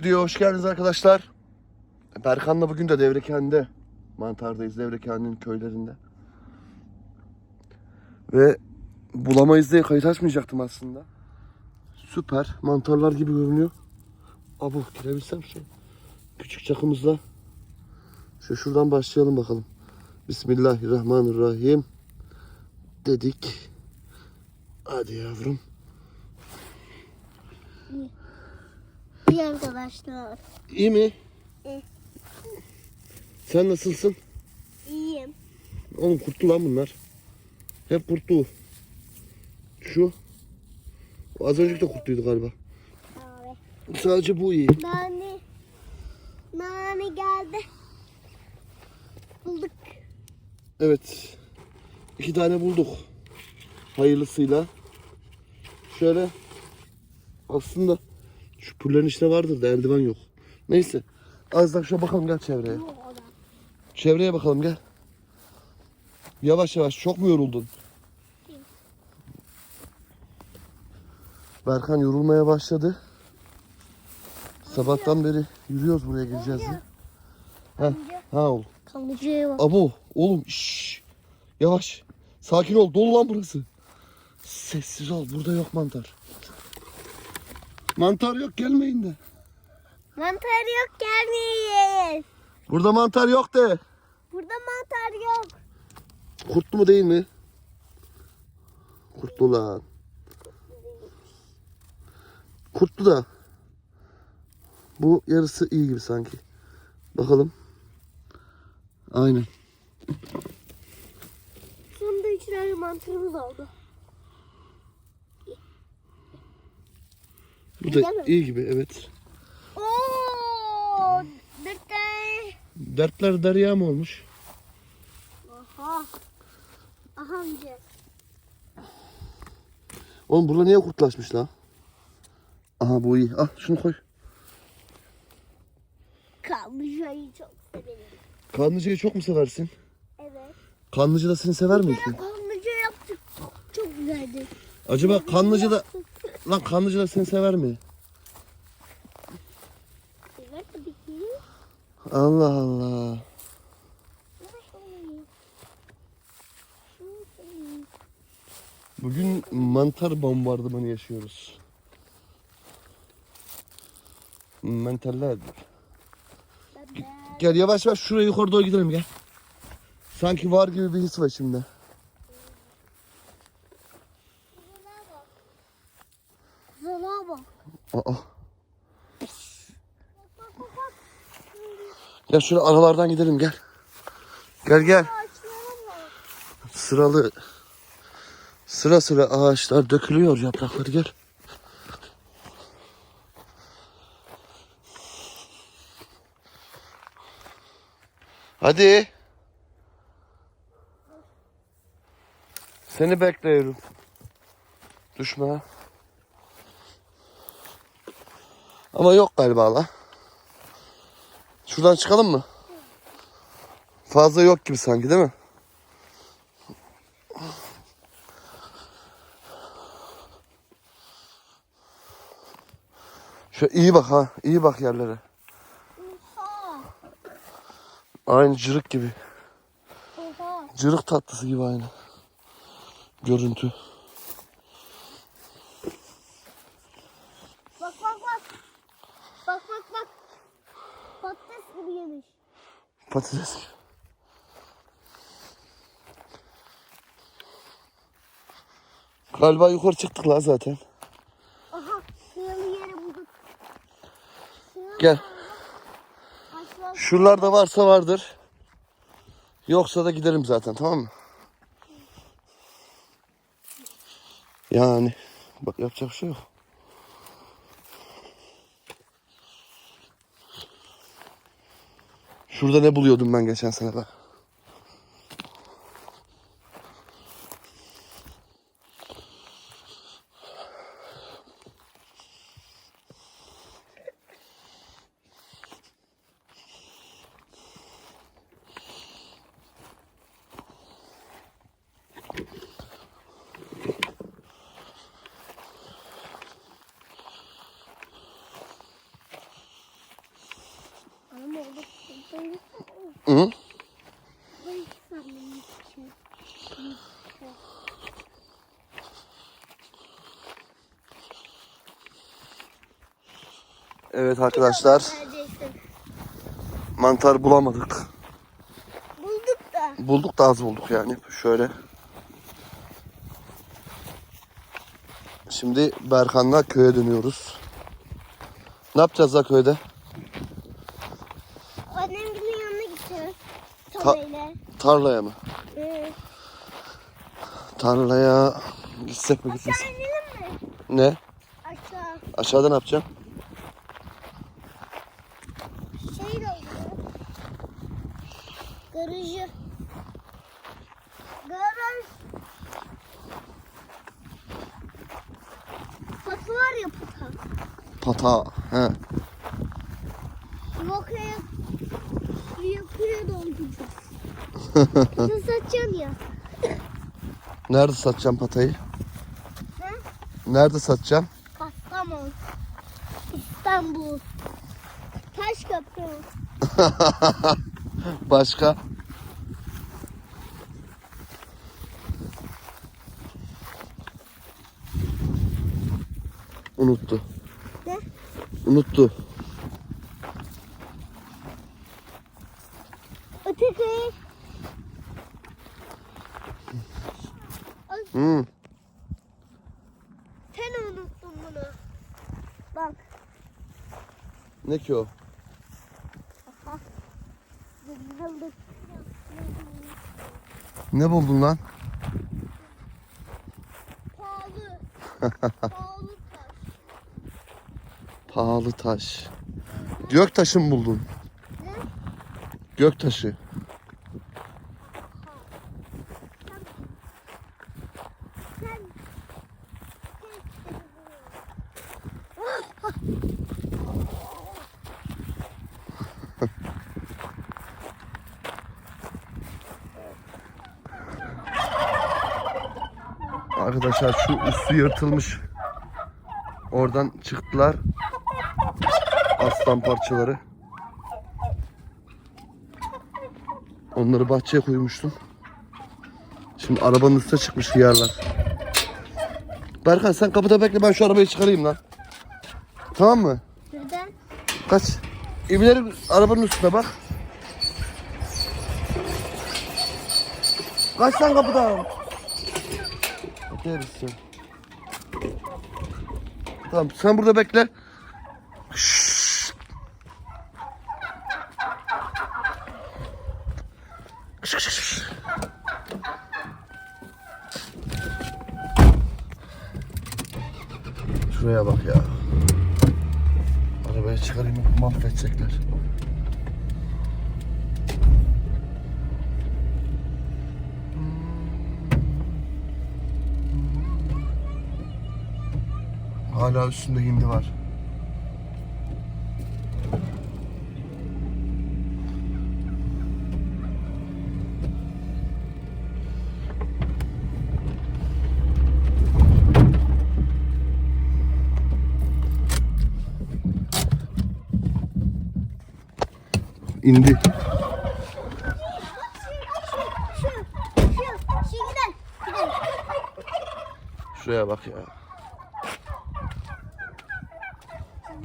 Videoya hoş geldiniz arkadaşlar. Berkan'la bugün de Devreken'de mantardayız. Devreken'in köylerinde. Ve bulamayız diye kayıt açmayacaktım aslında. Süper. Mantarlar gibi görünüyor. Abu girebilsem şu küçük çakımızla. Şu şuradan başlayalım bakalım. Bismillahirrahmanirrahim. Dedik. Hadi yavrum. İyi arkadaşlar. İyi mi? İyi. Sen nasılsın? İyiyim. Oğlum kurtlu lan bunlar. Hep kurtlu. Şu. Az önceki de kurtluydu galiba. Abi. Sadece bu iyi. Nani. Nani geldi. Bulduk. Evet. İki tane bulduk. Hayırlısıyla. Şöyle. Aslında şu pullerin içinde vardır da eldiven yok. Neyse. Az daha şuna bakalım gel çevreye. Çevreye bakalım gel. Yavaş yavaş çok mu yoruldun? Berkan yorulmaya başladı. Sabahtan beri yürüyoruz buraya gireceğiz diye. Ha, ha oğlum. Kalıcıya bak. Abo oğlum şşş. Yavaş. Sakin ol. Dolu lan burası. Sessiz ol. Burada yok mantar. Mantar yok gelmeyin de. Mantar yok gelmeyin. Burada mantar yok de. Burada mantar yok. Kurtlu mu değil mi? Kurtlu lan. Kurtlu da. Bu yarısı iyi gibi sanki. Bakalım. Aynen. Sonunda üç tane mantarımız oldu. Bu da mi? iyi gibi evet. Oo, tane. Dertler derya mı olmuş? Aha. Aha amca. Oğlum burada niye kurtlaşmış lan? Aha bu iyi. Al şunu koy. Kalıcıyı çok severim. Kanlıcayı çok mu seversin? Evet. Kanlıcı da seni sever mi ki? Kalıcı yaptık. Çok, çok güzeldi. Acaba kanlıcı da... Lan kanlıcı da seni sever mi? Evet tabii ki. Allah Allah. Bugün mantar bombardımanı yaşıyoruz. Mantarlar. Gel yavaş yavaş şuraya yukarı doğru gidelim gel. Sanki var gibi bir his var şimdi. Zala bak. Aa. Gel şöyle aralardan gidelim gel. Gel gel. Sıralı. Sıra sıra ağaçlar dökülüyor yaprakları gel. Hadi. Seni bekliyorum. Düşme. Ama yok galiba la. Şuradan çıkalım mı? Fazla yok gibi sanki değil mi? Şu iyi bak ha. iyi bak yerlere. Aynı cırık gibi. Cırık tatlısı gibi aynı. Görüntü. Bak bak bak. Bak bak bak. Patates gibi yemiş. Patates. Galiba yukarı çıktık la zaten. Aha. Sığalı yeri bulduk. Sığalı Gel. Şuralarda varsa vardır. Yoksa da gidelim zaten tamam mı? Yani bak yapacak bir şey yok. Şurada ne buluyordum ben geçen sene bak. Hı? Evet arkadaşlar mantar bulamadık. Bulduk da. Bulduk da az bulduk yani. Şöyle. Şimdi Berkan'la köye dönüyoruz. Ne yapacağız da köyde? Ta- Sobayla. Tarlaya mı? Hı. Tarlaya gitsek mi Aşağı gitmesek? inelim mi? Ne? Aşağı. Aşağıda ne yapacağım? Şey de oluyor. Garajı. Garaj. Patı var ya pata. Pata. He. Pata satacaksın ya. Nerede satacağım patayı? Ha? Nerede satacağım? Kastamonu. İstanbul. Taşköprü. Başka? Unuttu. Ne? Unuttu. Öteki. Hı. Sen unuttun bunu. Bak. Ne ki o? Ne buldun lan? Pahalı. Pahalı taş. Pahalı taş. Göktaşı mı buldun? Ne? Göktaşı. Sen. Arkadaşlar şu üstü yırtılmış. Oradan çıktılar. Aslan parçaları. Onları bahçeye koymuştum. Şimdi arabanın üstüne çıkmış hıyarlar. Berkan sen kapıda bekle ben şu arabayı çıkarayım lan. Tamam mı? Neden? Kaç. İbilerin arabanın üstüne bak. Kaç lan kapıdan. Öteriz sen. Tamam sen burada bekle. Şşş. Kış, kış, kış. Şuraya bak ya. Arabaya çıkarayım mahvedecekler. Hala üstünde hindi var. İndi. Şuraya bak ya.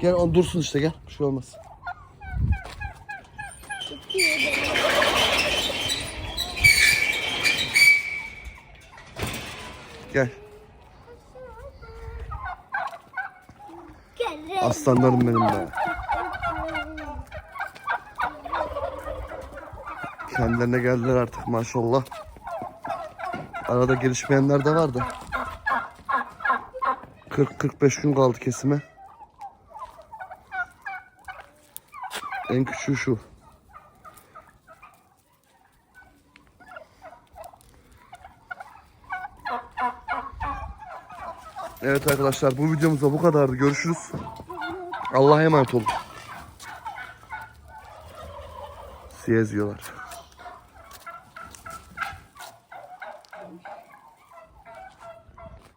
Gel on dursun işte gel. Bir şey olmaz. Gel. Aslanlarım benim be. Kendilerine geldiler artık maşallah. Arada gelişmeyenler de var da. 40-45 gün kaldı kesime. En küçüğü şu. Evet arkadaşlar bu videomuzda bu kadardı. Görüşürüz. Allah'a emanet olun. Siyez yiyorlar.